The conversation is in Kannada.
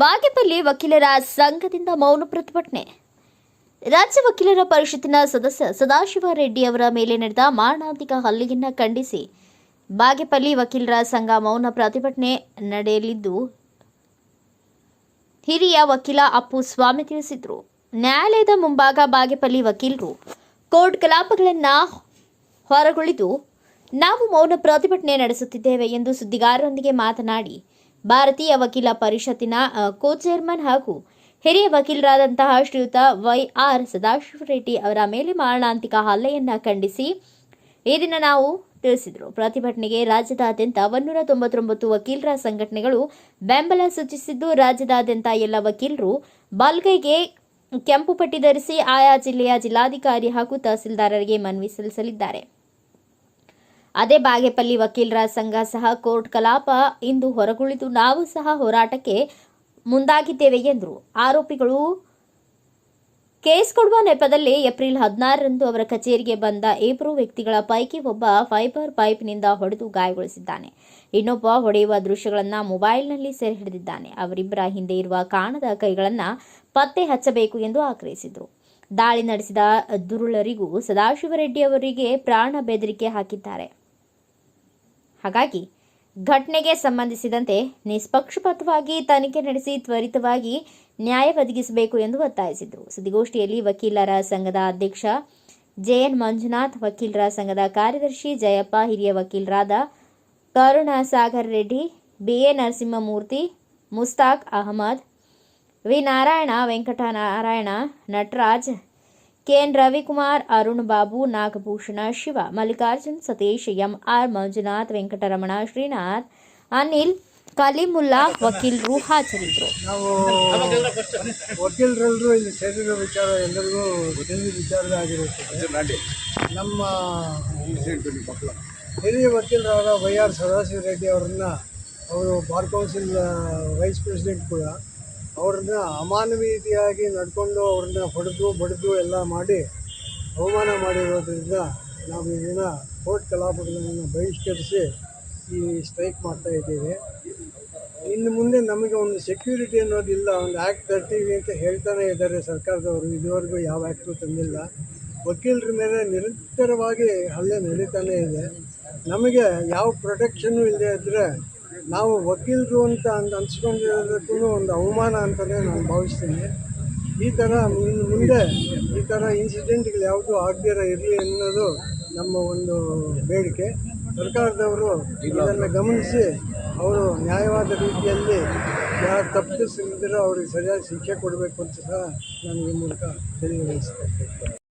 ಬಾಗೇಪಲ್ಲಿ ವಕೀಲರ ಸಂಘದಿಂದ ಮೌನ ಪ್ರತಿಭಟನೆ. ರಾಜ್ಯ ವಕೀಲರ ಪರಿಷತ್ತಿನ ಸದಸ್ಯ ಸದಾಶಿವ ರೆಡ್ಡಿ ಅವರ ಮೇಲೆ ನಡೆದ ಮಾರಣಾಂತಿಕ ಹಲ್ಲೆಯನ್ನ ಖಂಡಿಸಿ ಬಾಗೇಪಲ್ಲಿ ವಕೀಲರ ಸಂಘ ಮೌನ ಪ್ರತಿಭಟನೆ ನಡೆಯಲಿದ್ದು, ಹಿರಿಯ ವಕೀಲ ಅಪ್ಪು ಸ್ವಾಮಿ ತಿಳಿಸಿದರು. ನ್ಯಾಯಾಲಯದ ಮುಂಭಾಗ ಬಾಗೇಪಲ್ಲಿ ವಕೀಲರು ಕೋರ್ಟ್ ಕಲಾಪಗಳನ್ನು ಹೊರಗುಳಿದು, ನಾವು ಮೌನ ಪ್ರತಿಭಟನೆ ನಡೆಸುತ್ತಿದ್ದೇವೆ ಎಂದು ಸುದ್ದಿಗಾರರೊಂದಿಗೆ ಮಾತನಾಡಿ ಭಾರತೀಯ ವಕೀಲ ಪರಿಷತ್ತಿನ ಕೋ ಚೇರ್ಮನ್ ಹಾಗೂ ಹಿರಿಯ ವಕೀಲರಾದಂತಹ ಶ್ರೀಯುತ ವೈ ಆರ್ ಸದಾಶಿವರೆಡ್ಡಿ ಅವರ ಮೇಲೆ ಮಾರಣಾಂತಿಕ ಹಲ್ಲೆಯನ್ನು ಖಂಡಿಸಿ ಈ ದಿನ ನಾವು ತಿಳಿಸಿದರು. ಪ್ರತಿಭಟನೆಗೆ ರಾಜ್ಯದಾದ್ಯಂತ ಒನ್ನೂರ ತೊಂಬತ್ತೊಂಬತ್ತು ವಕೀಲರ ಸಂಘಟನೆಗಳು ಬೆಂಬಲ ಸೂಚಿಸಿದ್ದು, ರಾಜ್ಯದಾದ್ಯಂತ ಎಲ್ಲ ವಕೀಲರು ಬಲ್ಗೈಗೆ ಕೆಂಪು ಪಟ್ಟಿ ಧರಿಸಿ ಆಯಾ ಜಿಲ್ಲೆಯ ಜಿಲ್ಲಾಧಿಕಾರಿ ಹಾಗೂ ತಹಸೀಲ್ದಾರರಿಗೆ ಮನವಿ ಸಲ್ಲಿಸಲಿದ್ದಾರೆ. ಅದೇ ಬಾಗೇಪಲ್ಲಿ ವಕೀಲರ ಸಂಘ ಸಹ ಕೋರ್ಟ್ ಕಲಾಪ ಇಂದು ಹೊರಗುಳಿದು ನಾವು ಸಹ ಹೋರಾಟಕ್ಕೆ ಮುಂದಾಗಿದ್ದೇವೆ ಎಂದರು. ಆರೋಪಿಗಳು ಕೇಸ್ ಕೊಡುವ ನೆಪದಲ್ಲಿ ಏಪ್ರಿಲ್ ಹದಿನಾರರಂದು ಅವರ ಕಚೇರಿಗೆ ಬಂದ ಇಬ್ಬರು ವ್ಯಕ್ತಿಗಳ ಪೈಕಿ ಒಬ್ಬ ಫೈಬರ್ ಪೈಪ್ನಿಂದ ಹೊಡೆದು ಗಾಯಗೊಳಿಸಿದ್ದಾನೆ. ಇನ್ನೊಬ್ಬ ಹೊಡೆಯುವ ದೃಶ್ಯಗಳನ್ನು ಮೊಬೈಲ್ನಲ್ಲಿ ಸೆರೆ ಹಿಡಿದಿದ್ದಾನೆ. ಅವರಿಬ್ಬರ ಹಿಂದೆ ಇರುವ ಕಾಣದ ಕೈಗಳನ್ನು ಪತ್ತೆ ಹಚ್ಚಬೇಕು ಎಂದು ಆಗ್ರಹಿಸಿದರು. ದಾಳಿ ನಡೆಸಿದ ದುರುಳರಿಗೂ ಸದಾಶಿವರೆಡ್ಡಿ ಅವರಿಗೆ ಪ್ರಾಣ ಬೆದರಿಕೆ ಹಾಕಿದ್ದಾರೆ. ಹಾಗಾಗಿ ಘಟನೆಗೆ ಸಂಬಂಧಿಸಿದಂತೆ ನಿಷ್ಪಕ್ಷಪಾತವಾಗಿ ತನಿಖೆ ನಡೆಸಿ ತ್ವರಿತವಾಗಿ ನ್ಯಾಯ ಒದಗಿಸಬೇಕು ಎಂದು ಒತ್ತಾಯಿಸಿದರು. ಸುದ್ದಿಗೋಷ್ಠಿಯಲ್ಲಿ ವಕೀಲರ ಸಂಘದ ಅಧ್ಯಕ್ಷ ಜೆಎನ್ ಮಂಜುನಾಥ್, ವಕೀಲರ ಸಂಘದ ಕಾರ್ಯದರ್ಶಿ ಜಯಪ್ಪ, ಹಿರಿಯ ವಕೀಲರಾದ Karunasagar Reddy BA Narasimhamurthy, Mustaq Ahmad, V. Narayana, Venkatanarayana, Nataraj KN Ravikumar, Arun Babu, Nagabhushana, Shiva, Mallikarjun Satish MR Manjunath, Venkataramana Srinath, Anil, Kalimulla ವಕೀಲರು ಹಾಜರಿದ್ದರು. ನಾವು ವಕೀಲರೆಲ್ಲರೂ ಇಲ್ಲಿ ಸೇರಿರೋ ವಿಚಾರ ಎಲ್ಲರಿಗೂ ತಿಳಿದ ವಿಚಾರವೇ ಆಗಿರುತ್ತದೆ. ನಮ್ಮ ಹಿರಿಯ ವಕೀಲರಾದ ವೈ ಆರ್ ಸದಾಶಿವ ರೆಡ್ಡಿ ಅವರನ್ನ ಅವರು ಬಾರ್ ಕೌನ್ಸಿಲ್ ವೈಸ್ ಪ್ರೆಸಿಡೆಂಟ್ ಕೂಡ ಅವ್ರನ್ನ ಅಮಾನವೀಯತೆಯಾಗಿ ನಡ್ಕೊಂಡು ಅವ್ರನ್ನ ಹೊಡೆದು ಬಡಿದು ಎಲ್ಲ ಮಾಡಿ ಅವಮಾನ ಮಾಡಿರೋದ್ರಿಂದ ನಾವು ಈ ದಿನ ಕೋರ್ಟ್ ಕಲಾಪಗಳನ್ನು ಬಹಿಷ್ಕರಿಸಿ ಈ ಸ್ಟ್ರೈಕ್ ಮಾಡ್ತಾ ಇದ್ದೇವೆ. ಇನ್ನು ಮುಂದೆ ನಮಗೆ ಒಂದು ಸೆಕ್ಯೂರಿಟಿ ಅನ್ನೋದಿಲ್ಲ ಒಂದು ಆ್ಯಕ್ಟ್ ತರ್ತೀವಿ ಅಂತ ಹೇಳ್ತಾನೆ ಇದ್ದಾರೆ ಸರ್ಕಾರದವರು. ಇದುವರೆಗೂ ಯಾವ ಆ್ಯಕ್ಟು ತಂದಿಲ್ಲ. ವಕೀಲರ ಮೇಲೆ ನಿರಂತರವಾಗಿ ಹಲ್ಲೆ ನಡೀತಾನೆ ಇದೆ. ನಮಗೆ ಯಾವ ಪ್ರೊಟೆಕ್ಷನ್ನು ಇಲ್ಲದೆ ಇದ್ದರೆ ನಾವು ವಕೀಲರು ಅಂತ ಅಂತ ಅನ್ಸ್ಕೊಂಡಿರೋದಕ್ಕೂ ಒಂದು ಅವಮಾನ ಅಂತಲೇ ನಾನು ಭಾವಿಸ್ತೀನಿ. ಈ ಥರ ಮುಂದೆ ಈ ಥರ ಇನ್ಸಿಡೆಂಟ್ಗಳು ಯಾವುದೂ ಆಗದಿರ ಇರಲಿ ಅನ್ನೋದು ನಮ್ಮ ಒಂದು ಬೇಡಿಕೆ. ಸರ್ಕಾರದವರು ಇದನ್ನು ಗಮನಿಸಿ ಅವರು ನ್ಯಾಯವಾದ ರೀತಿಯಲ್ಲಿ ಯಾರು ತಪ್ಪಿಸಿದ್ರೂ ಅವ್ರಿಗೆ ಸರಿಯಾಗಿ ಶಿಕ್ಷೆ ಕೊಡಬೇಕು ಅಂತ ಸಹ ನಾನು ಈ ಮೂಲಕ ತಿಳಿಯಬಯಸ್ತೇನೆ